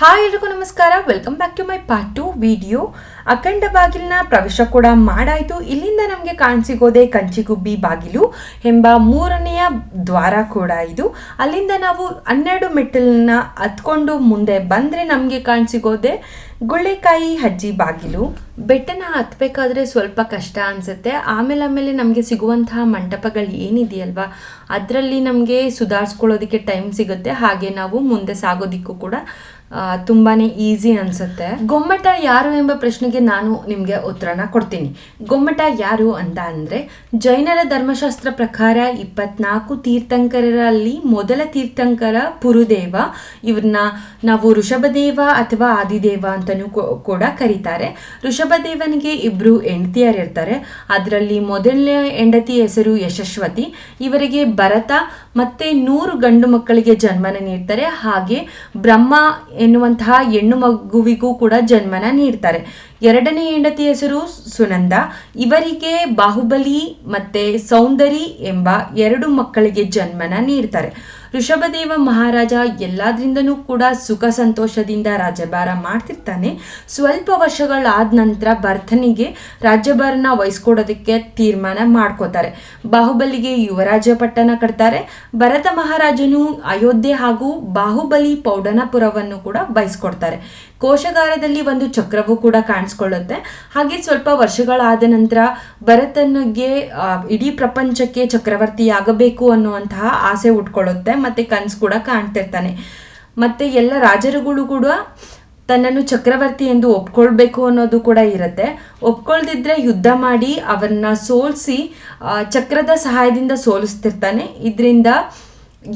Hi ಎಲ್ರಿಗೂ ನಮಸ್ಕಾರ. Welcome back to my part two video ಅಖಂಡ ಬಾಗಿಲಿನ ಪ್ರವೇಶ ಕೂಡ ಮಾಡಾಯಿತು. ಇಲ್ಲಿಂದ ನಮಗೆ ಕಾಣಿಸಿಗೋದೆ ಕಂಚಿಗುಬ್ಬಿ ಬಾಗಿಲು ಎಂಬ ಮೂರನೆಯ ದ್ವಾರ ಕೂಡ ಇದು. ಅಲ್ಲಿಂದ ನಾವು ಹನ್ನೆರಡು ಮೆಟ್ಟಲನ್ನ ಹತ್ಕೊಂಡು ಮುಂದೆ ಬಂದರೆ ನಮಗೆ ಕಾಣಿಸಿಗೋದೆ ಗುಳ್ಳೆಕಾಯಿ ಹಜ್ಜಿ ಬಾಗಿಲು. ಬೆಟ್ಟನ ಹತ್ಬೇಕಾದ್ರೆ ಸ್ವಲ್ಪ ಕಷ್ಟ ಅನಿಸುತ್ತೆ. ಆಮೇಲೆ ಆಮೇಲೆ ನಮಗೆ ಸಿಗುವಂತಹ ಮಂಟಪಗಳು ಏನಿದೆಯಲ್ವಾ, ಅದರಲ್ಲಿ ನಮಗೆ ಸುಧಾರಿಸ್ಕೊಳ್ಳೋದಕ್ಕೆ ಟೈಮ್ ಸಿಗುತ್ತೆ. ಹಾಗೆ ನಾವು ಮುಂದೆ ಸಾಗೋದಿಕ್ಕೂ ಕೂಡ ತುಂಬಾನೇ ಈಸಿ ಅನ್ಸುತ್ತೆ. ಗೊಮ್ಮಟ ಯಾರು ಎಂಬ ಪ್ರಶ್ನೆಗೆ ನಾನು ನಿಮಗೆ ಉತ್ತರನ ಕೊಡ್ತೀನಿ. ಗೊಮ್ಮಟ ಯಾರು ಅಂತ ಅಂದರೆ, ಜೈನರ ಧರ್ಮಶಾಸ್ತ್ರ ಪ್ರಕಾರ ಇಪ್ಪತ್ನಾಲ್ಕು ತೀರ್ಥಂಕರರಲ್ಲಿ ಮೊದಲ ತೀರ್ಥಂಕರ ಪುರುದೇವ. ಇವ್ರನ್ನ ನಾವು ಋಷಭದೇವ ಅಥವಾ ಆದಿದೇವ ಅಂತಲೂ ಕೂಡ ಕರೀತಾರೆ. ಋಷಭದೇವನಿಗೆ ಇಬ್ಬರು ಹೆಂಡತಿಯರಿರ್ತಾರೆ ಅದರಲ್ಲಿ ಮೊದಲನೇ ಹೆಂಡತಿ ಹೆಸರು ಯಶಸ್ವತಿ. ಇವರಿಗೆ ಭರತ ಮತ್ತೆ ನೂರು ಗಂಡು ಮಕ್ಕಳಿಗೆ ಜನ್ಮನ ನೀಡ್ತಾರೆ. ಹಾಗೆ ಬ್ರಹ್ಮ ಎನ್ನುವಂತಹ ಹೆಣ್ಣು ಮಗುವಿಗೂ ಕೂಡ ಜನ್ಮನ ನೀಡ್ತಾರೆ. ಎರಡನೇ ಹೆಂಡತಿ ಹೆಸರು ಸುನಂದ. ಇವರಿಗೆ ಬಾಹುಬಲಿ ಮತ್ತೆ ಸೌಂದರಿ ಎಂಬ ಎರಡು ಮಕ್ಕಳಿಗೆ ಜನ್ಮನ ನೀಡ್ತಾರೆ. ಋಷಭದೇವ ಮಹಾರಾಜ ಎಲ್ಲಾದ್ರಿಂದನೂ ಕೂಡ ಸುಖ ಸಂತೋಷದಿಂದ ರಾಜ್ಯಭಾರ ಮಾಡ್ತಿರ್ತಾನೆ. ಸ್ವಲ್ಪ ವರ್ಷಗಳಾದ ನಂತರ ಭರ್ತನಿಗೆ ರಾಜ್ಯಭಾರನ ವಹಿಸ್ಕೊಡೋದಕ್ಕೆ ತೀರ್ಮಾನ ಮಾಡ್ಕೋತಾರೆ. ಬಾಹುಬಲಿಗೆ ಯುವರಾಜ ಪಟ್ಟಣ ಕಟ್ತಾರೆ. ಭರತ ಮಹಾರಾಜನು ಅಯೋಧ್ಯೆ ಹಾಗೂ ಬಾಹುಬಲಿ ಪೌಡನಪುರವನ್ನು ಕೂಡ ವಹಿಸ್ಕೊಡ್ತಾರೆ. ಕೋಶಗಾರದಲ್ಲಿ ಒಂದು ಚಕ್ರವು ಕೂಡ ಕಾಣಿಸ್ಕೊಳ್ಳುತ್ತೆ. ಹಾಗೆ ಸ್ವಲ್ಪ ವರ್ಷಗಳಾದ ನಂತರ ಭರತನಿಗೆ ಇಡೀ ಪ್ರಪಂಚಕ್ಕೆ ಚಕ್ರವರ್ತಿ ಆಗಬೇಕು ಅನ್ನುವಂತಹ ಆಸೆ ಉಟ್ಕೊಳ್ಳುತ್ತೆ. ಮತ್ತೆ ಕನಸು ಕೂಡ ಕಾಣ್ತಿರ್ತಾನೆ. ಮತ್ತೆ ಎಲ್ಲ ರಾಜರುಗಳು ಕೂಡ ತನ್ನನ್ನು ಚಕ್ರವರ್ತಿ ಎಂದು ಒಪ್ಕೊಳ್ಬೇಕು ಅನ್ನೋದು ಕೂಡ ಇರುತ್ತೆ. ಒಪ್ಕೊಳ್ದಿದ್ರೆ ಯುದ್ಧ ಮಾಡಿ ಅವನ್ನ ಸೋಲಿಸಿ ಚಕ್ರದ ಸಹಾಯದಿಂದ ಸೋಲಿಸ್ತಿರ್ತಾನೆ. ಇದರಿಂದ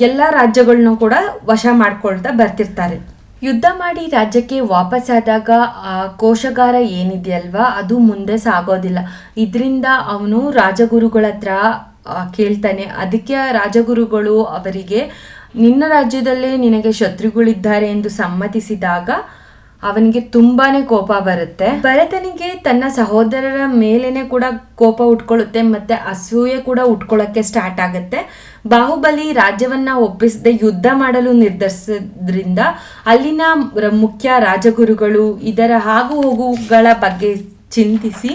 ಎಲ್ಲ ರಾಜ್ಯಗಳನ್ನೂ ಕೂಡ ವಶ ಮಾಡ್ಕೊಳ್ತಾ ಬರ್ತಿರ್ತಾರೆ. ಯುದ್ಧ ಮಾಡಿ ರಾಜ್ಯಕ್ಕೆ ವಾಪಸ್ಸಾದಾಗ ಆ ಕೋಶಗಾರ ಏನಿದೆಯಲ್ವಾ? ಅದು ಮುಂದೆ ಸಾಗೋದಿಲ್ಲ. ಇದರಿಂದ ಅವನು ರಾಜಗುರುಗಳ ಹತ್ರ ಕೇಳ್ತಾನೆ. ಅದಕ್ಕೆ ರಾಜಗುರುಗಳು ಅವರಿಗೆ, ನಿನ್ನ ರಾಜ್ಯದಲ್ಲೇ ನಿನಗೆ ಶತ್ರುಗಳಿದ್ದಾರೆ ಎಂದು ಸಮ್ಮತಿಸಿದಾಗ ಅವನಿಗೆ ತುಂಬಾನೇ ಕೋಪ ಬರುತ್ತೆ. ಭರತನಿಗೆ ತನ್ನ ಸಹೋದರರ ಮೇಲೇನೆ ಕೂಡ ಕೋಪ ಉಟ್ಕೊಳ್ಳುತ್ತೆ, ಮತ್ತೆ ಅಸೂಯೆ ಕೂಡ ಉಟ್ಕೊಳ್ಳೋಕ್ಕೆ ಸ್ಟಾರ್ಟ್ ಆಗುತ್ತೆ. ಬಾಹುಬಲಿ ರಾಜ್ಯವನ್ನ ಒಪ್ಪಿಸದೆ ಯುದ್ಧ ಮಾಡಲು ನಿರ್ಧರಿಸಿದ್ರಿಂದ ಅಲ್ಲಿನ ಮುಖ್ಯ ರಾಜಗುರುಗಳು ಇದರ ಆಗು ಹೋಗುಗಳ ಬಗ್ಗೆ ಚಿಂತಿಸಿ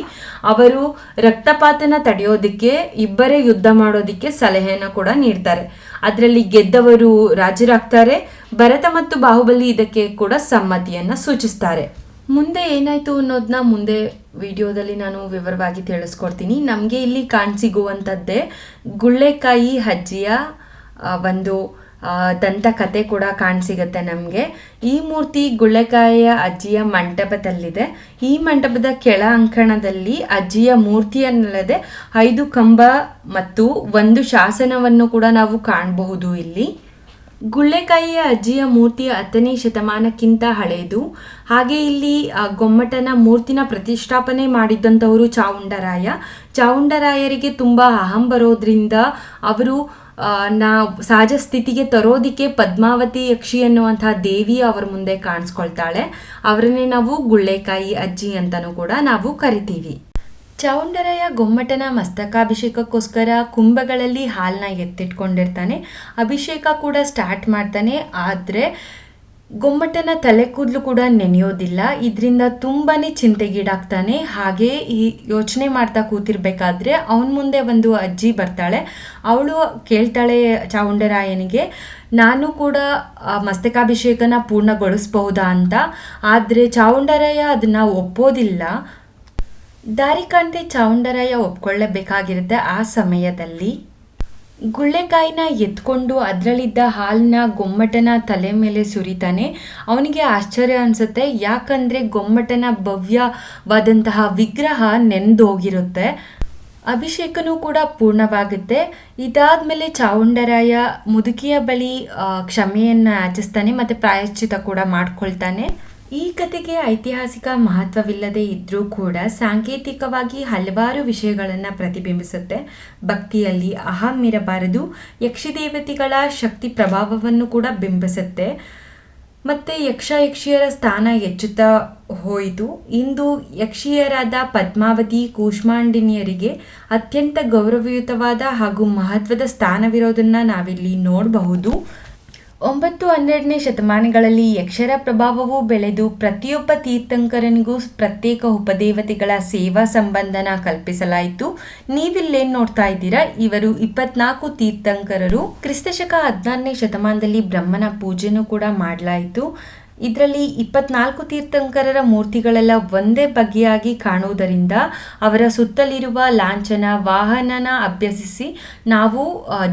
ಅವರು ರಕ್ತಪಾತನ ತಡೆಯೋದಕ್ಕೆ, ಇಬ್ಬರೇ ಯುದ್ಧ ಮಾಡೋದಕ್ಕೆ ಸಲಹೆಯನ್ನು ಕೂಡ ನೀಡ್ತಾರೆ. ಅದರಲ್ಲಿ ಗೆದ್ದವರು ರಾಜರಾಗ್ತಾರೆ, ಭರತ ಮತ್ತು ಬಾಹುಬಲಿ ಇದಕ್ಕೆ ಕೂಡ ಸಮ್ಮತಿಯನ್ನ ಸೂಚಿಸ್ತಾರೆ. ಮುಂದೆ ಏನಾಯ್ತು ಅನ್ನೋದನ್ನ ಮುಂದೆ ವಿಡಿಯೋದಲ್ಲಿ ನಾನು ವಿವರವಾಗಿ ತಿಳಿಸ್ಕೊಡ್ತೀನಿ. ನಮಗೆ ಇಲ್ಲಿ ಕಾಣಸಿಗುವಂಥದ್ದೇ ಗುಳ್ಳೆಕಾಯಿ ಹಜ್ಜಿಯ ಒಂದು ಆ, ದಂತಕಥೆ ಕೂಡ ಸಿಗುತ್ತೆ ನಮಗೆ. ಈ ಮೂರ್ತಿ ಗುಳ್ಳೆಕಾಯಿಯ ಅಜ್ಜಿಯ ಮಂಟಪದಲ್ಲಿದೆ. ಈ ಮಂಟಪದ ಕೆಳ ಅಂಕಣದಲ್ಲಿ ಅಜ್ಜಿಯ ಮೂರ್ತಿಯನ್ನಲ್ಲದೆ ಐದು ಕಂಬ ಮತ್ತು ಒಂದು ಶಾಸನವನ್ನು ಕೂಡ ನಾವು ಕಾಣಬಹುದು ಇಲ್ಲಿ. ಗುಳ್ಳೆಕಾಯಿಯ ಅಜ್ಜಿಯ ಮೂರ್ತಿ ಹತ್ತನೇ ಶತಮಾನಕ್ಕಿಂತ ಹಳೆಯದು ಹಾಗೆ ಇಲ್ಲಿ ಗೊಮ್ಮಟನ ಮೂರ್ತಿನ ಪ್ರತಿಷ್ಠಾಪನೆ ಮಾಡಿದ್ದಂಥವರು ಚಾವುಂಡರಾಯ. ಚಾವುಂಡರಾಯರಿಗೆ ತುಂಬ ಅಹಂ ಬರೋದ್ರಿಂದ ಅವರು ನಾ ಸಹಜ ಸ್ಥಿತಿಗೆ ತರೋದಿಕ್ಕೆ ಪದ್ಮಾವತಿ ಯಕ್ಷಿ ಅನ್ನುವಂಥ ದೇವಿ ಅವರ ಮುಂದೆ ಕಾಣಿಸ್ಕೊಳ್ತಾಳೆ. ಅವರನ್ನೇ ನಾವು ಗುಳ್ಳೆಕಾಯಿ ಅಜ್ಜಿ ಅಂತಲೂ ಕೂಡ ನಾವು ಕರಿತೀವಿ. ಚೌಂಡರಯ್ಯ ಗೊಮ್ಮಟನ ಮಸ್ತಕಾಭಿಷೇಕಕ್ಕೋಸ್ಕರ ಕುಂಭಗಳಲ್ಲಿ ಹಾಲನ್ನ ಎತ್ತಿಟ್ಕೊಂಡಿರ್ತಾನೆ. ಅಭಿಷೇಕ ಕೂಡ ಸ್ಟಾರ್ಟ್ ಮಾಡ್ತಾನೆ. ಆದರೆ ಗೊಮ್ಮಟನ ತಲೆ ಕೂದಲು ಕೂಡ ನೆನೆಯೋದಿಲ್ಲ. ಇದರಿಂದ ತುಂಬಾ ಚಿಂತೆಗೀಡಾಗ್ತಾನೆ. ಹಾಗೆ ಈ ಯೋಚನೆ ಮಾಡ್ತಾ ಕೂತಿರ್ಬೇಕಾದ್ರೆ ಅವನ ಮುಂದೆ ಒಂದು ಅಜ್ಜಿ ಬರ್ತಾಳೆ. ಅವಳು ಕೇಳ್ತಾಳೆ ಚಾವುಂಡರಾಯನಿಗೆ ನಾನು ಕೂಡ ಮಸ್ತಕಾಭಿಷೇಕನ ಪೂರ್ಣಗೊಳಿಸಬಹುದಾ ಅಂತ. ಆದರೆ ಚಾವುಂಡರಾಯ ಅದನ್ನ ಒಪ್ಪೋದಿಲ್ಲ. ದಾರಿ ಕಾಣ್ತಿ ಚಾವುಂಡರಾಯ ಒಪ್ಕೊಳ್ಳಬೇಕಾಗಿರುತ್ತೆ ಆ ಸಮಯದಲ್ಲಿ. ಗುಳ್ಳೆಕಾಯಿನ ಎತ್ಕೊಂಡು ಅದರಲ್ಲಿದ್ದ ಹಾಲನ್ನ ಗೊಮ್ಮಟನ ತಲೆ ಮೇಲೆ ಸುರಿತಾನೆ. ಅವನಿಗೆ ಆಶ್ಚರ್ಯ ಅನಿಸುತ್ತೆ. ಯಾಕಂದರೆ ಗೊಮ್ಮಟನ ಭವ್ಯವಾದಂತಹ ವಿಗ್ರಹ ನೆನೆದೋಗಿರುತ್ತೆ. ಅಭಿಷೇಕನೂ ಕೂಡ ಪೂರ್ಣವಾಗುತ್ತೆ. ಇದಾದ ಮೇಲೆ ಚಾವುಂಡರಾಯ ಮುದುಕಿಯ ಬಳಿ ಕ್ಷಮೆಯನ್ನು ಮತ್ತು ಮತ್ತೆ ಪ್ರಾಯಶ್ಚಿತ ಕೂಡ ಮಾಡ್ಕೊಳ್ತಾನೆ. ಈ ಕಥೆಗೆ ಐತಿಹಾಸಿಕ ಮಹತ್ವವಿಲ್ಲದೆ ಇದ್ರೂ ಕೂಡ ಸಾಂಕೇತಿಕವಾಗಿ ಹಲವಾರು ವಿಷಯಗಳನ್ನು ಪ್ರತಿಬಿಂಬಿಸುತ್ತೆ. ಭಕ್ತಿಯಲ್ಲಿ ಅಹಂ ಇರಬಾರದು, ಯಕ್ಷಿದೇವತೆಗಳ ಶಕ್ತಿ ಪ್ರಭಾವವನ್ನು ಕೂಡ ಬಿಂಬಿಸುತ್ತೆ. ಮತ್ತೆ ಯಕ್ಷ ಯಕ್ಷಿಯರ ಸ್ಥಾನ ಹೆಚ್ಚುತ್ತಾ ಹೋಯಿತು. ಇಂದು ಯಕ್ಷಿಯರಾದ ಪದ್ಮಾವತಿ, ಕೂಷ್ಮಾಂಡಿನಿಯರಿಗೆ ಅತ್ಯಂತ ಗೌರವಯುತವಾದ ಹಾಗೂ ಮಹತ್ವದ ಸ್ಥಾನವಿರೋದನ್ನು ನಾವಿಲ್ಲಿ ನೋಡಬಹುದು. ಒಂಬತ್ತು ಹನ್ನೆರಡನೇ ಶತಮಾನಗಳಲ್ಲಿ ಯಕ್ಷರ ಪ್ರಭಾವವು ಬೆಳೆದು ಪ್ರತಿಯೊಬ್ಬ ತೀರ್ಥಂಕರನಿಗೂ ಪ್ರತ್ಯೇಕ ಉಪದೇವತೆಗಳ ಸೇವಾ ಸಂಬಂಧನ ಕಲ್ಪಿಸಲಾಯಿತು. ನೀವಿಲ್ಲೇನು ನೋಡ್ತಾ ಇದ್ದೀರಾ, ಇವರು ಇಪ್ಪತ್ನಾಲ್ಕು ತೀರ್ಥಂಕರರು. ಕ್ರಿಸ್ತಶಕ ಹದಿನಾರನೇ ಶತಮಾನದಲ್ಲಿ ಬ್ರಹ್ಮನ ಪೂಜೆನೂ ಕೂಡ ಮಾಡಲಾಯಿತು. ಇದರಲ್ಲಿ ಇಪ್ಪತ್ನಾಲ್ಕು ತೀರ್ಥಂಕರರ ಮೂರ್ತಿಗಳೆಲ್ಲ ಒಂದೇ ಬಗೆಯಾಗಿ ಕಾಣುವುದರಿಂದ ಅವರ ಸುತ್ತಲಿರುವ ಲಾಂಛನ, ವಾಹನನ ಅಭ್ಯಸಿಸಿ ನಾವು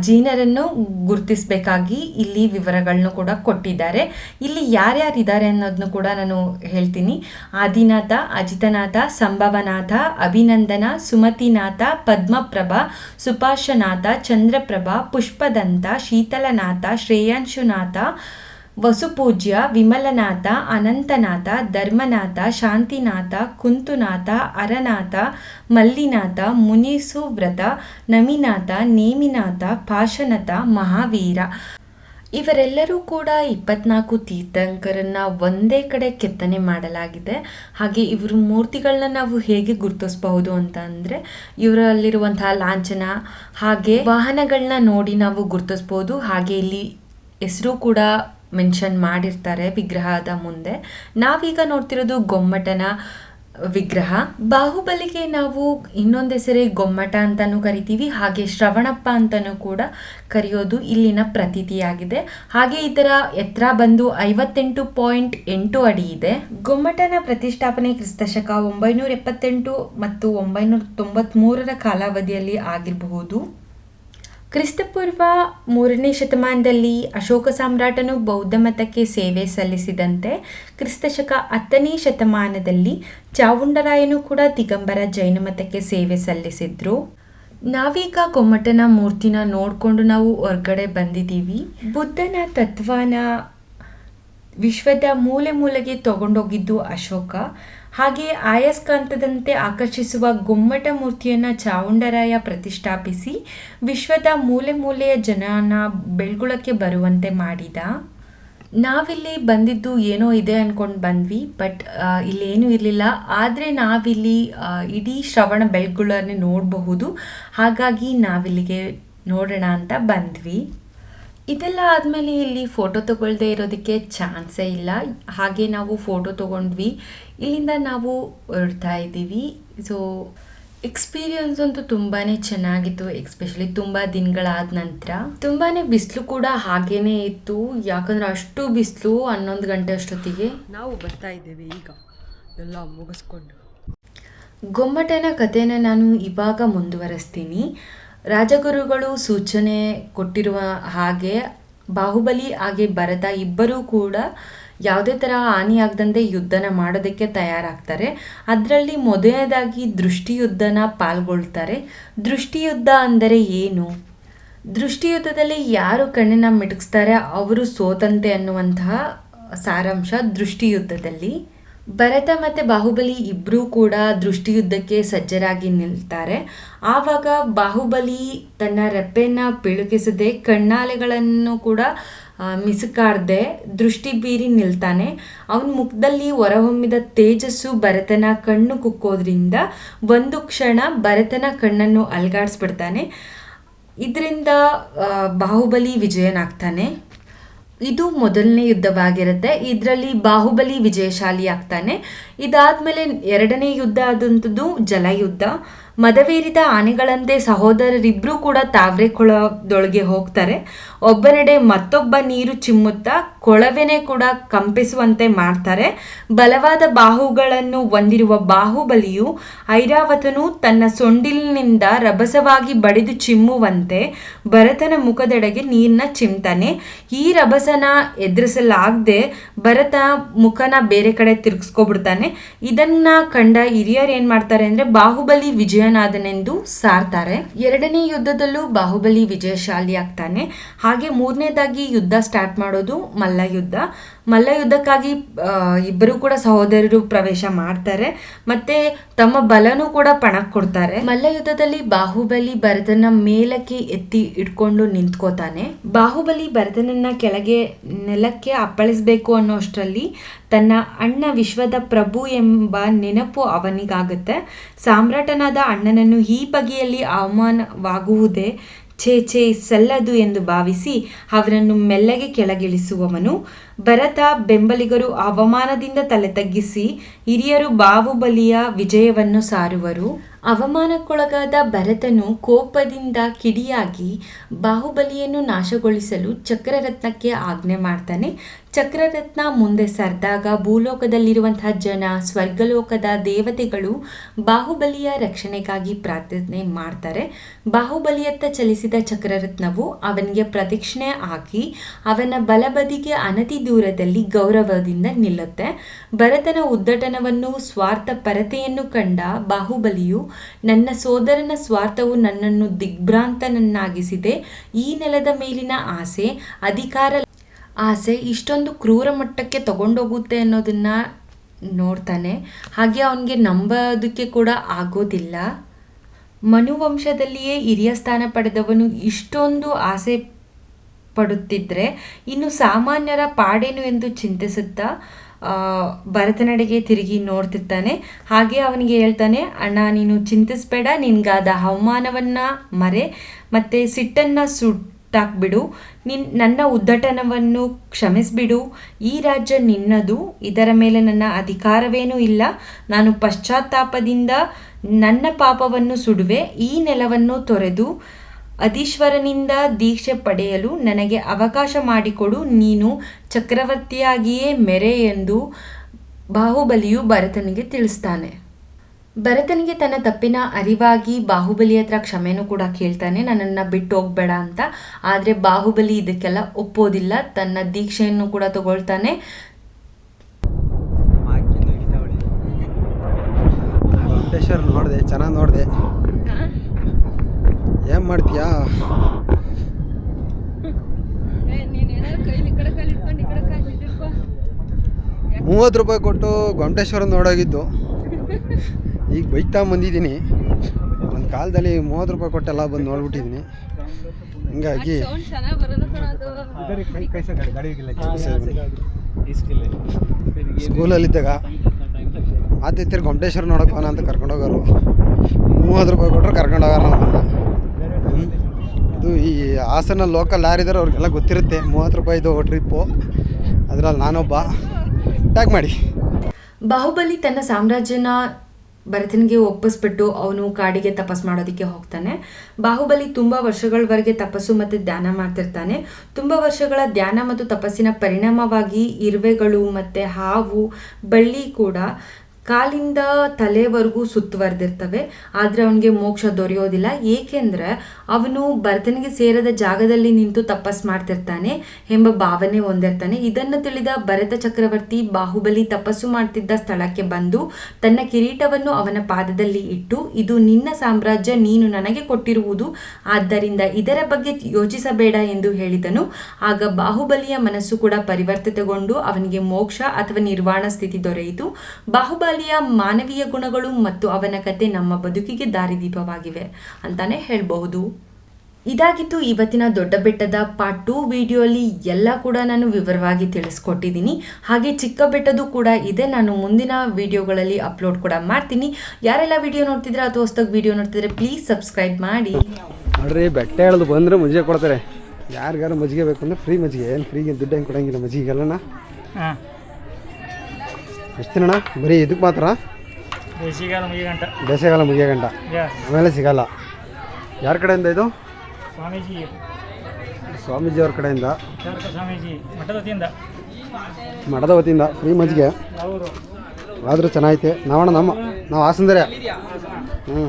ಜೀನರನ್ನು ಗುರುತಿಸಬೇಕಾಗಿ ಇಲ್ಲಿ ವಿವರಗಳನ್ನು ಕೂಡ ಕೊಟ್ಟಿದ್ದಾರೆ. ಇಲ್ಲಿ ಯಾರ್ಯಾರಿದ್ದಾರೆ ಅನ್ನೋದನ್ನು ಕೂಡ ನಾನು ಹೇಳ್ತೀನಿ. ಆದಿನಾಥ, ಅಜಿತನಾಥ, ಸಂಭವನಾಥ, ಅಭಿನಂದನ, ಸುಮತಿನಾಥ, ಪದ್ಮಪ್ರಭ, ಸುಪಾರ್ಶನಾಥ, ಚಂದ್ರಪ್ರಭಾ, ಪುಷ್ಪದಂತ, ಶೀತಲನಾಥ, ಶ್ರೇಯಾಂಶುನಾಥ ವಸುಪೂಜ್ಯ, ವಿಮಲನಾಥ, ಅನಂತನಾಥ, ಧರ್ಮನಾಥ, ಶಾಂತಿನಾಥ, ಕುಂತುನಾಥ, ಅರನಾಥ, ಮಲ್ಲಿನಾಥ, ಮುನಿಸುವ್ರತ, ನಮಿನಾಥ, ನೇಮಿನಾಥ, ಪಾಶನಥ, ಮಹಾವೀರ. ಇವರೆಲ್ಲರೂ ಕೂಡ ಇಪ್ಪತ್ನಾಲ್ಕು ತೀರ್ಥಂಕರನ್ನ ಒಂದೇ ಕಡೆ ಕೆತ್ತನೆ ಮಾಡಲಾಗಿದೆ. ಹಾಗೆ ಇವರ ಮೂರ್ತಿಗಳನ್ನ ನಾವು ಹೇಗೆ ಗುರುತಿಸಬಹುದು ಅಂತ ಅಂದರೆ ಇವರಲ್ಲಿರುವಂತಹ ಲಾಂಛನ ಹಾಗೆ ವಾಹನಗಳನ್ನ ನೋಡಿ ನಾವು ಗುರುತಿಸ್ಬೋದು ಹಾಗೆ ಇಲ್ಲಿ ಹೆಸರು ಕೂಡ ಮೆನ್ಷನ್ ಮಾಡಿರ್ತಾರೆ ವಿಗ್ರಹದ ಮುಂದೆ. ನಾವೀಗ ನೋಡ್ತಿರೋದು ಗೊಮ್ಮಟನ ವಿಗ್ರಹ. ಬಾಹುಬಲಿಗೆ ನಾವು ಇನ್ನೊಂದು ಹೆಸರೇ ಗೊಮ್ಮಟ ಅಂತಲೂ ಕರಿತೀವಿ. ಹಾಗೆ ಶ್ರವಣಪ್ಪ ಅಂತಲೂ ಕೂಡ ಕರೆಯೋದು ಇಲ್ಲಿನ ಪ್ರತೀತಿಯಾಗಿದೆ. ಹಾಗೆ ಇದರ ಎತ್ತರ ಬಂದು ಐವತ್ತೆಂಟು ಪಾಯಿಂಟ್ ಎಂಟು ಅಡಿ ಇದೆ. ಗೊಮ್ಮಟನ ಪ್ರತಿಷ್ಠಾಪನೆ ಕ್ರಿಸ್ತಶಕ ಒಂಬೈನೂರ ಎಪ್ಪತ್ತೆಂಟು ಮತ್ತು ಒಂಬೈನೂರ ತೊಂಬತ್ಮೂರರ ಕಾಲಾವಧಿಯಲ್ಲಿ ಆಗಿರಬಹುದು. ಕ್ರಿಸ್ತಪೂರ್ವ ಮೂರನೇ ಶತಮಾನದಲ್ಲಿ ಅಶೋಕ ಸಾಮ್ರಾಟನು ಬೌದ್ಧ ಮತಕ್ಕೆ ಸೇವೆ ಸಲ್ಲಿಸಿದಂತೆ ಕ್ರಿಸ್ತಶಕ ಹತ್ತನೇ ಶತಮಾನದಲ್ಲಿ ಚಾವುಂಡರಾಯನು ಕೂಡ ದಿಗಂಬರ ಜೈನ ಮತಕ್ಕೆ ಸೇವೆ ಸಲ್ಲಿಸಿದ್ರು. ನಾವೀಗ ಗೊಮ್ಮಟನ ಮೂರ್ತಿನ ನೋಡಿಕೊಂಡು ನಾವು ಹೊರ್ಗಡೆ ಬಂದಿದ್ದೀವಿ. ಬುದ್ಧನ ತತ್ವನ ವಿಶ್ವದ ಮೂಲೆ ಮೂಲೆಗೆ ತಗೊಂಡೋಗಿದ್ದು ಅಶೋಕ. ಹಾಗೆ ಆಯಸ್ಕಾಂತದಂತೆ ಆಕರ್ಷಿಸುವ ಗೊಮ್ಮಟ ಮೂರ್ತಿಯನ್ನು ಚಾವುಂಡರಾಯ ಪ್ರತಿಷ್ಠಾಪಿಸಿ ವಿಶ್ವದ ಮೂಲೆ ಮೂಲೆಯ ಜನನ ಬೆಳ್ಗುಳಕ್ಕೆ ಬರುವಂತೆ ಮಾಡಿದ. ನಾವಿಲ್ಲಿ ಬಂದಿದ್ದು ಏನೋ ಇದೆ ಅಂದ್ಕೊಂಡು ಬಂದ್ವಿ, ಬಟ್ ಇಲ್ಲೇನೂ ಇರಲಿಲ್ಲ. ಆದರೆ ನಾವಿಲ್ಲಿ ಇಡೀ ಶ್ರವಣ ಬೆಳ್ಗುಳನ್ನೇ ನೋಡಬಹುದು. ಹಾಗಾಗಿ ನಾವಿಲ್ಲಿಗೆ ನೋಡೋಣ ಅಂತ ಬಂದ್ವಿ. ಇದೆಲ್ಲ ಆದಮೇಲೆ ಇಲ್ಲಿ ಫೋಟೋ ತಗೊಳ್ದೇ ಇರೋದಕ್ಕೆ ಚಾನ್ಸೇ ಇಲ್ಲ. ಹಾಗೆ ನಾವು ಫೋಟೋ ತಗೊಂಡ್ವಿ. ಇಲ್ಲಿಂದ ನಾವು ಹೊರಡ್ತಾ ಇದ್ದೀವಿ. ಸೊ ಎಕ್ಸ್ಪೀರಿಯನ್ಸ್ ಅಂತೂ ತುಂಬಾ ಚೆನ್ನಾಗಿತ್ತು ಎಕ್ಸ್ಪೆಷಲಿ ತುಂಬ ದಿನಗಳಾದ ನಂತರ. ತುಂಬಾ ಬಿಸಿಲು ಕೂಡ ಹಾಗೇನೇ ಇತ್ತು. ಯಾಕಂದ್ರೆ ಅಷ್ಟು ಬಿಸಿಲು ಹನ್ನೊಂದು ಗಂಟೆ ಅಷ್ಟೊತ್ತಿಗೆ. ನಾವು ಬರ್ತಾ ಇದ್ದೇವೆ ಈಗ. ಎಲ್ಲ ಮುಗಿಸ್ಕೊಂಡು. ಗೊಮ್ಮಟನ ಕಥೆನ ನಾನು ಇವಾಗ ಮುಂದುವರಿಸ್ತೀನಿ. ರಾಜಗುರುಗಳು ಸೂಚನೆ ಕೊಟ್ಟಿರುವ ಹಾಗೆ ಬಾಹುಬಲಿ ಹಾಗೆ ಭರತ ಇಬ್ಬರೂ ಕೂಡ ಯಾವುದೇ ಥರ ಹಾನಿಯಾಗದಂತೆ ಯುದ್ಧನ ಮಾಡೋದಕ್ಕೆ ತಯಾರಾಗ್ತಾರೆ. ಅದರಲ್ಲಿ ಮೊದಲನೇದಾಗಿ ದೃಷ್ಟಿಯುದ್ಧನ ಪಾಲ್ಗೊಳ್ತಾರೆ. ದೃಷ್ಟಿಯುದ್ಧ ಅಂದರೆ ಏನು? ದೃಷ್ಟಿಯುದ್ಧದಲ್ಲಿ ಯಾರು ಕಣ್ಣನ್ನು ಮಿಟುಕಿಸ್ತಾರೆ? ಅವರು ಸೋತಂತೆ ಅನ್ನುವಂತಹ ಸಾರಾಂಶ ದೃಷ್ಟಿಯುದ್ಧದಲ್ಲಿ. ಭರತ ಮತ್ತು ಬಾಹುಬಲಿ ಇಬ್ಬರೂ ಕೂಡ ದೃಷ್ಟಿಯುದ್ಧಕ್ಕೆ ಸಜ್ಜರಾಗಿ ನಿಲ್ತಾರೆ. ಆವಾಗ ಬಾಹುಬಲಿ ತನ್ನ ರೆಪ್ಪೆಯನ್ನು ಪಿಳುಕಿಸದೆ ಕಣ್ಣಾಲೆಗಳನ್ನು ಕೂಡ ಮಿಸುಕಾರ್ದೆ ದೃಷ್ಟಿ ಬೀರಿ ನಿಲ್ತಾನೆ. ಅವನ ಮುಖದಲ್ಲಿ ಹೊರಹೊಮ್ಮಿದ ತೇಜಸ್ಸು ಭರತನ ಕಣ್ಣು ಕುಕ್ಕೋದ್ರಿಂದ ಒಂದು ಕ್ಷಣ ಭರತನ ಕಣ್ಣನ್ನು ಅಲ್ಗಾಡಿಸ್ಬಿಡ್ತಾನೆ. ಇದರಿಂದ ಬಾಹುಬಲಿ ವಿಜಯನಾಗ್ತಾನೆ. ಇದು ಮೊದಲನೇ ಯುದ್ಧವಾಗಿರುತ್ತೆ. ಇದರಲ್ಲಿ ಬಾಹುಬಲಿ ವಿಜಯಶಾಲಿ ಆಗ್ತಾನೆ ಇದಾದ್ಮೇಲೆ ಎರಡನೇ ಯುದ್ಧ ಆದಂಥದ್ದು ಜಲಯುದ್ಧ. ಮದವೇರಿದ ಆನೆಗಳಂತೆ ಸಹೋದರರಿಬ್ಬರೂ ಕೂಡ ತಾವ್ರೆ ಕೊಳದೊಳಗೆ ಹೋಗ್ತಾರೆ. ಒಬ್ಬನೆಡೆ ಮತ್ತೊಬ್ಬ ನೀರು ಚಿಮ್ಮುತ್ತಾ ಕೊಳವೆನೆ ಕೂಡ ಕಂಪಿಸುವಂತೆ ಮಾಡ್ತಾರೆ. ಬಲವಾದ ಬಾಹುಗಳನ್ನು ಹೊಂದಿರುವ ಬಾಹುಬಲಿಯು ಐರಾವತನು ತನ್ನ ಸೊಂಡಿಲಿನಿಂದ ರಭಸವಾಗಿ ಬಡಿದು ಚಿಮ್ಮುವಂತೆ ಭರತನ ಮುಖದೆಡೆಗೆ ನೀರನ್ನ ಚಿಮ್ತಾನೆ. ಈ ರಭಸನ ಎದುರಿಸಲಾಗದೆ ಭರತ ಮುಖನ ಬೇರೆ ಕಡೆ ತಿರುಗಿಸ್ಕೊಬಿಡ್ತಾನೆ. ಇದನ್ನ ಕಂಡ ಹಿರಿಯರು ಏನು ಮಾಡ್ತಾರೆ ಅಂದ್ರೆ ಬಾಹುಬಲಿ ವಿಜಯನಾದನೆಂದು ಸಾರ್ತಾರೆ. ಎರಡನೇ ಯುದ್ಧದಲ್ಲೂ ಬಾಹುಬಲಿ ವಿಜಯಶಾಲಿ ಆಗ್ತಾನೆ ಹಾಗೆ ಮೂರನೇದಾಗಿ ಯುದ್ಧ ಸ್ಟಾರ್ಟ್ ಮಾಡೋದು ಮಲ್ಲ ಯುದ್ಧ ಮಲ್ಲ ಯುದ್ಧಕ್ಕಾಗಿ ಇಬ್ಬರು ಕೂಡ ಸಹೋದರರು ಪ್ರವೇಶ ಮಾಡ್ತಾರೆ. ಮತ್ತೆ ತಮ್ಮ ಬಲನೂ ಕೂಡ ಪಣಕ್ ಕೊಡ್ತಾರೆ. ಮಲ್ಲ ಯುದ್ಧದಲ್ಲಿ ಬಾಹುಬಲಿ ಭರತನ ಮೇಲಕ್ಕೆ ಎತ್ತಿ ಇಟ್ಕೊಂಡು ನಿಂತ್ಕೋತಾನೆ. ಬಾಹುಬಲಿ ಭರತನನ್ನ ಕೆಳಗೆ ನೆಲಕ್ಕೆ ಅಪ್ಪಳಿಸ್ಬೇಕು ಅನ್ನೋಷ್ಟರಲ್ಲಿ ತನ್ನ ಅಣ್ಣ ವಿಶ್ವದ ಪ್ರಭು ಎಂಬ ನೆನಪು ಅವನಿಗಾಗುತ್ತೆ. ಸಾಮ್ರಾಟನಾದ ಅಣ್ಣನನ್ನು ಈ ಬಗೆಯಲ್ಲಿ ಅವಮಾನವಾಗುವುದೇ ಛೇ ಛೇ ಸಲ್ಲದು ಎಂದು ಭಾವಿಸಿ ಅವರನ್ನು ಮೆಲ್ಲಗೆ ಕೆಳಗಿಳಿಸುವವನು, ಭರತ ಬೆಂಬಲಿಗರು ಅವಮಾನದಿಂದ ತಲೆ ತಗ್ಗಿಸಿ ಹಿರಿಯರು ಬಾಹುಬಲಿಯ ವಿಜಯವನ್ನು ಸಾರುವರು. ಅವಮಾನಕ್ಕೊಳಗಾದ ಭರತನು ಕೋಪದಿಂದ ಕಿಡಿಯಾಗಿ ಬಾಹುಬಲಿಯನ್ನು ನಾಶಗೊಳಿಸಲು ಚಕ್ರರತ್ನಕ್ಕೆ ಆಜ್ಞೆ ಮಾಡ್ತಾನೆ. ಚಕ್ರರತ್ನ ಮುಂದೆ ಸರ್ದಾಗ ಭೂಲೋಕದಲ್ಲಿರುವಂತಹ ಜನ, ಸ್ವರ್ಗಲೋಕದ ದೇವತೆಗಳು ಬಾಹುಬಲಿಯ ರಕ್ಷಣೆಗಾಗಿ ಪ್ರಾರ್ಥನೆ ಮಾಡ್ತಾರೆ. ಬಾಹುಬಲಿಯತ್ತ ಚಲಿಸಿದ ಚಕ್ರರತ್ನವು ಅವನಿಗೆ ಪ್ರದಕ್ಷಿಣೆ ಹಾಕಿ ಅವನ ಬಲಬದಿಗೆ ಅನತಿ ದೂರದಲ್ಲಿ ಗೌರವದಿಂದ ನಿಲ್ಲುತ್ತೆ. ಭರತನ ಉದ್ದಟನವನ್ನು ಸ್ವಾರ್ಥ ಪರತೆಯನ್ನು ಕಂಡ ಬಾಹುಬಲಿಯು ನನ್ನ ಸೋದರನ ಸ್ವಾರ್ಥವು ನನ್ನನ್ನು ದಿಗ್ಭ್ರಾಂತನನ್ನಾಗಿಸಿದೆ. ಈ ನೆಲದ ಮೇಲಿನ ಆಸೆ, ಅಧಿಕಾರ, ಆಸೆ ಇಷ್ಟೊಂದು ಕ್ರೂರ ಮಟ್ಟಕ್ಕೆ ತಗೊಂಡೋಗುತ್ತೆ ಅನ್ನೋದನ್ನ ನೋಡ್ತಾನೆ. ಹಾಗೆ ಅವನಿಗೆ ನಂಬೋದಕ್ಕೆ ಕೂಡ ಆಗೋದಿಲ್ಲ. ಮನುವಂಶದಲ್ಲಿಯೇ ಹಿರಿಯ ಸ್ಥಾನ ಪಡೆದವನು ಇಷ್ಟೊಂದು ಆಸೆ ಪಡುತ್ತಿದ್ದರೆ ಇನ್ನು ಸಾಮಾನ್ಯರ ಪಾಡೇನು ಎಂದು ಚಿಂತಿಸುತ್ತಾ? ಭರತನಡೆಗೆ ತಿರುಗಿ ನೋಡ್ತಿರ್ತಾನೆ. ಹಾಗೆ ಅವನಿಗೆ ಹೇಳ್ತಾನೆ, ಅಣ್ಣ, ನೀನು ಚಿಂತಿಸ್ಬೇಡ, ನಿನಗಾದ ಅವಮಾನವನ್ನು ಮರೆ, ಮತ್ತು ಸಿಟ್ಟನ್ನು ಸುಟ್ಟಾಕ್ಬಿಡು. ನಿನ್, ನನ್ನ ಉದ್ದಟನವನ್ನು ಕ್ಷಮಿಸಿಬಿಡು. ಈ ರಾಜ್ಯ ನಿನ್ನದು, ಇದರ ಮೇಲೆ ನನ್ನ ಅಧಿಕಾರವೇನೂ ಇಲ್ಲ. ನಾನು ಪಶ್ಚಾತ್ತಾಪದಿಂದ ನನ್ನ ಪಾಪವನ್ನು ಸುಡುವೆ. ಈ ನೆಲವನ್ನು ತೊರೆದು ಅಧೀಶ್ವರನಿಂದ ದೀಕ್ಷೆ ಪಡೆಯಲು ನನಗೆ ಅವಕಾಶ ಮಾಡಿಕೊಡು. ನೀನು ಚಕ್ರವರ್ತಿಯಾಗಿಯೇ ಮೆರೆ ಎಂದು ಬಾಹುಬಲಿಯು ಭರತನಿಗೆ ತಿಳಿಸ್ತಾನೆ. ಭರತನಿಗೆ ತನ್ನ ತಪ್ಪಿನ ಅರಿವಾಗಿ ಬಾಹುಬಲಿ ಹತ್ರ ಕ್ಷಮೆನೂ ಕೂಡ ಕೇಳ್ತಾನೆ. ನನ್ನನ್ನು ಬಿಟ್ಟು ಹೋಗ್ಬೇಡ ಅಂತ. ಆದರೆ ಬಾಹುಬಲಿ ಇದಕ್ಕೆಲ್ಲ ಒಪ್ಪೋದಿಲ್ಲ. ತನ್ನ ದೀಕ್ಷೆಯನ್ನು ಕೂಡ ತಗೊಳ್ತಾನೆ. ನೋಡಿದೆ, ಚೆನ್ನಾಗಿ ನೋಡಿದೆ. ಏನು ಮಾಡ್ತೀಯಾ? ಮೂವತ್ತು ರೂಪಾಯಿ ಕೊಟ್ಟು ಗೊಮಟೇಶ್ವರ ನೋಡೋಗಿದ್ದು. ಈಗ ಬೈಕ್ ಬಂದಿದ್ದೀನಿ. ಒಂದು ಕಾಲದಲ್ಲಿ ಮೂವತ್ತು ರೂಪಾಯಿ ಕೊಟ್ಟೆಲ್ಲ ಬಂದು ನೋಡ್ಬಿಟ್ಟಿದ್ದೀನಿ. ಹಂಗಾಗಿ ಸ್ಕೂಲಲ್ಲಿದ್ದಾಗ ಆತಿಥ್ಯರು ಗೊಮಟೇಶ್ವರ ನೋಡೋಕೆ ಹೋಗೋಣ ಅಂತ ಕರ್ಕೊಂಡೋಗೋರು. ಮೂವತ್ತು ರೂಪಾಯಿ ಕೊಟ್ಟರು ಕರ್ಕೊಂಡೋಗಾರ ಹ್ಮ್. ಇದು ಈ ಹಾಸನ ಲೋಕಲ್ ಯಾರಿದ್ದಾರೆ ಅವ್ರಿಗೆಲ್ಲ ಗೊತ್ತಿರುತ್ತೆ. ಮೂವತ್ತು ರೂಪಾಯಿದು ಟ್ರಿಪ್ಪು ಅದರಲ್ಲಿ ನಾನೊಬ್ಬ. ಟ್ಯಾಗ್ ಮಾಡಿ. ಬಾಹುಬಲಿ ತನ್ನ ಸಾಮ್ರಾಜ್ಯನ ಭರತನಿಗೆ ಒಪ್ಪಿಸ್ಬಿಟ್ಟು ಅವನು ಕಾಡಿಗೆ ತಪಸ್ ಮಾಡೋದಕ್ಕೆ ಹೋಗ್ತಾನೆ. ಬಾಹುಬಲಿ ತುಂಬ ವರ್ಷಗಳವರೆಗೆ ತಪಸ್ಸು ಮತ್ತು ಧ್ಯಾನ ಮಾಡ್ತಿರ್ತಾನೆ. ತುಂಬ ವರ್ಷಗಳ ಧ್ಯಾನ ಮತ್ತು ತಪಸ್ಸಿನ ಪರಿಣಾಮವಾಗಿ ಇರುವೆಗಳು ಮತ್ತು ಹಾವು, ಬಳ್ಳಿ ಕೂಡ ಕಾಲಿಂದ ತಲೆವರೆಗೂ ಸುತ್ತುವರೆದಿರ್ತವೆ. ಆದರೆ ಅವನಿಗೆ ಮೋಕ್ಷ ದೊರೆಯೋದಿಲ್ಲ. ಏಕೆಂದರೆ ಅವನು ಭರತನಿಗೆ ಸೇರದ ಜಾಗದಲ್ಲಿ ನಿಂತು ತಪಸ್ ಮಾಡ್ತಿರ್ತಾನೆ ಎಂಬ ಭಾವನೆ ಹೊಂದಿರ್ತಾನೆ. ಇದನ್ನು ತಿಳಿದ ಭರತ ಚಕ್ರವರ್ತಿ ಬಾಹುಬಲಿ ತಪಸ್ಸು ಮಾಡ್ತಿದ್ದ ಸ್ಥಳಕ್ಕೆ ಬಂದು ತನ್ನ ಕಿರೀಟವನ್ನು ಅವನ ಪಾದದಲ್ಲಿ ಇಟ್ಟು, ಇದು ನಿನ್ನ ಸಾಮ್ರಾಜ್ಯ, ನೀನು ನನಗೆ ಕೊಟ್ಟಿರುವುದು, ಆದ್ದರಿಂದ ಇದರ ಬಗ್ಗೆ ಯೋಚಿಸಬೇಡ ಎಂದು ಹೇಳಿದನು. ಆಗ ಬಾಹುಬಲಿಯ ಮನಸ್ಸು ಕೂಡ ಪರಿವರ್ತಿತಗೊಂಡು ಅವನಿಗೆ ಮೋಕ್ಷ ಅಥವಾ ನಿರ್ವಾಣ ಸ್ಥಿತಿ ದೊರೆಯಿತು. ಬಾಹುಬಲಿಯ ಮಾನವೀಯ ಗುಣಗಳು ಮತ್ತು ಅವನ ಕತೆ ನಮ್ಮ ಬದುಕಿಗೆ ದಾರಿದೀಪವಾಗಿವೆ ಅಂತಾನೆ ಹೇಳ್ಬಹುದು. ಇದಾಗಿತ್ತು ಇವತ್ತಿನ ದೊಡ್ಡ ಬೆಟ್ಟದ ಪಾರ್ಟ್ ಟೂ ವಿಡಿಯೋಲಿ ಎಲ್ಲ ಕೂಡ ನಾನು ವಿವರವಾಗಿ ತಿಳಿಸ್ಕೊಟ್ಟಿದ್ದೀನಿ. ಹಾಗೆ ಚಿಕ್ಕ ಬೆಟ್ಟದ್ದು ಕೂಡ ಇದೆ. ನಾನು ಮುಂದಿನ ವಿಡಿಯೋಗಳಲ್ಲಿ ಅಪ್ಲೋಡ್ ಕೂಡ ಮಾಡ್ತೀನಿ. ಯಾರೆಲ್ಲ ವಿಡಿಯೋ ನೋಡ್ತಿದ್ರೆ ಅಥವಾ ಹೊಸ್ದಾಗ ವಿಡಿಯೋ ನೋಡ್ತಿದ್ರೆ ಪ್ಲೀಸ್ ಸಬ್ಸ್ಕ್ರೈಬ್ ಮಾಡಿ. ನೋಡ್ರಿ ಬೆಟ್ಟ ಹೇಳೋದು ಬಂದರೆ ಮಜ್ಜಿಗೆ ಕೊಡ್ತಾರೆ. ಯಾರಿಗಾರು ಮಜ್ಜಿಗೆ ಬೇಕು ಅಂದರೆ ಫ್ರೀ ಮಜ್ಜಿಗೆ. ಏನು ಫ್ರೀಗೆ ದುಡ್ಡು ಹೆಂಗೆ ಕೊಡಂಗಿಲ್ಲ ಮಜ್ಜಿಗೆಲ್ಲಣ್ಣ ಹಾಂ. ಎಷ್ಟು ಬರೀ ಇದಕ್ಕೆ ಮಾತ್ರ? ಬೇಸಿಗೆಗಾಲ ಮುಗಿಯ ಗಂಟ. ಬೇಸಿಗೆಗಾಲ ಮುಗಿಯ ಗಂಟ. ಆಮೇಲೆ ಸಿಗಲ್ಲ. ಯಾರ ಕಡೆಯಿಂದ ಇದು? ಸ್ವಾಮೀಜಿ. ಸ್ವಾಮೀಜಿ ಅವ್ರ ಕಡೆಯಿಂದ ಸ್ವಾಮೀಜಿ ಮಠದ ವತಿಯಿಂದ. ಮಠದ ವತಿಯಿಂದ ಫ್ರೀ ಮಜ್ಜಿಗೆ. ಅವರು ಆದರೂ ಚೆನ್ನಾಗೈತೆ. ನಾವಣ್ಣ ನಮ್ಮ ನಾವು ಹಾಸಂದರೆ ಹ್ಞೂ